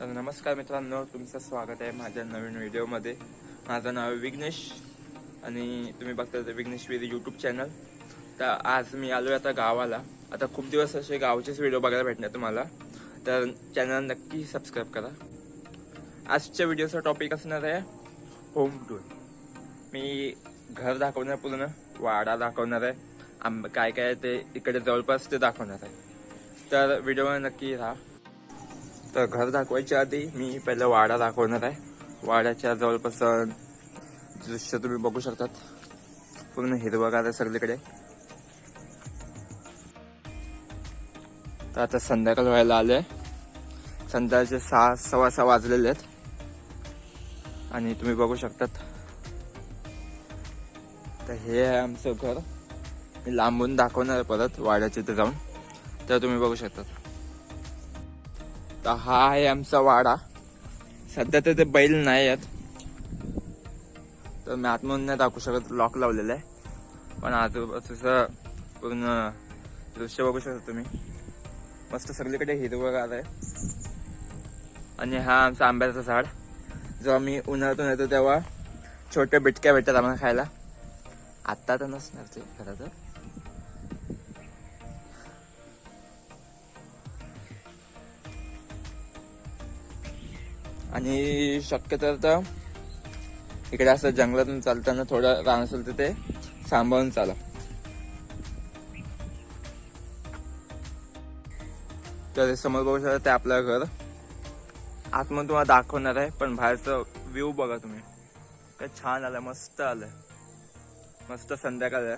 तर नमस्कार मित्रांनो तुमचं स्वागत आहे माझ्या नवीन व्हिडिओमध्ये. माझं नाव आहे विघ्नेश आणि तुम्ही बघता ते विघ्नेश विधी यूट्यूब चॅनल तर आज मी आलो आहे आता गावाला. आता खूप दिवस असे गावचेच व्हिडिओ बघायला भेटणार तुम्हाला. तर चॅनल नक्की सबस्क्राईब करा. आजच्या व्हिडिओचा टॉपिक असणार आहे होम टूर मी घर दाखवणार पूर्ण वाडा दाखवणार आहे. आंब काय काय ते इकडे जवळपास ते दाखवणार आहे. तर व्हिडिओ नक्की राहा. तर घर दाखवायच्या आधी मी पहिलं वाडा दाखवणार आहे. वाड्याच्या जवळपास दृश्य तुम्ही बघू शकतात. पूर्ण हिरवगार आहे सगळीकडे. तर आता संध्याकाळ व्हायला आले संध्याकाळचे सहा सव्वा सहा वाजलेले आहेत. आणि तुम्ही बघू शकतात. तर हे आहे आमचं घर. मी लांबून दाखवणार आहे परत वाड्याच्या इथे जाऊन. तर तुम्ही बघू शकतात. तर हा आहे आमचा वाडा. सध्या तर ते बैल नाही आहेत. तर मी आतमधून नाही दाखवू शकत लॉक लावलेलं आहे. पण आजूबाजूचं पूर्ण दृश्य बघू शकता तुम्ही. मस्त सगळीकडे हिरवगार आहे. आणि हा आमचा आंब्याचा झाड. जेव्हा मी उन्हाळ्यातून येतो तेव्हा छोट्या बिटक्या भेटतात आम्हाला खायला. आत्ता तर नसणार ते खरं तर. आणि शक्यतो तर इकडे असं जंगलातून चालताना थोडं रान असेल तर ते सांभाळून चाला. तर समोर बघू शकता ते आपलं घर. आतमधून तुम्हाला दाखवणार आहे पण बाहेरचं व्ह्यू बघा तुम्ही. काय छान आलं मस्त आलं मस्त संध्याकाळ आहे.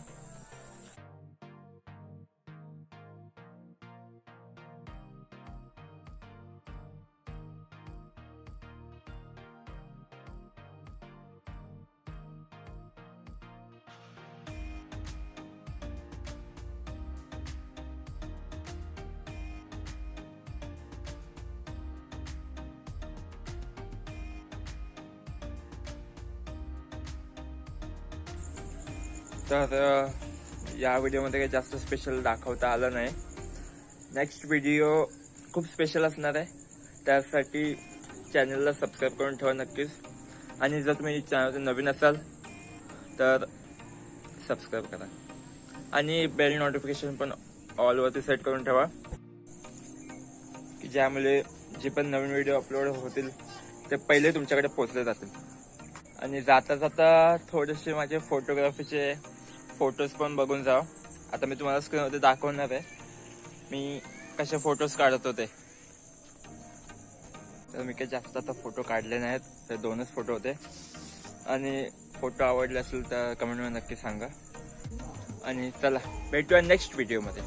तर या व्हिडिओमध्ये काही जास्त स्पेशल दाखवता आलं नाही. नेक्स्ट व्हिडिओ खूप स्पेशल असणार आहे. त्यासाठी चॅनलला सबस्क्राईब करून ठेवा नक्कीच. आणि जर तुम्ही चॅनल नवीन असाल तर सबस्क्राईब करा. आणि बेल नोटिफिकेशन पण ऑलवरती सेट करून ठेवा. की ज्यामुळे जे पण नवीन व्हिडिओ अपलोड होतील ते पहिले तुमच्याकडे पोचले जातील. आणि जाता जाता थोडेसे माझे फोटोग्राफीचे फोटोज पण बघून जाव. आता मी तुम्हाला स्क्रीनवरती दाखवणार आहे. मी कसे फोटोज काढत होते. तर मी काही जास्त आता फोटो काढले नाहीत. तर दोनच फोटो होते. आणि फोटो आवडले असेल तर कमेंटमध्ये नक्की सांगा. आणि चला भेटूया नेक्स्ट व्हिडिओमध्ये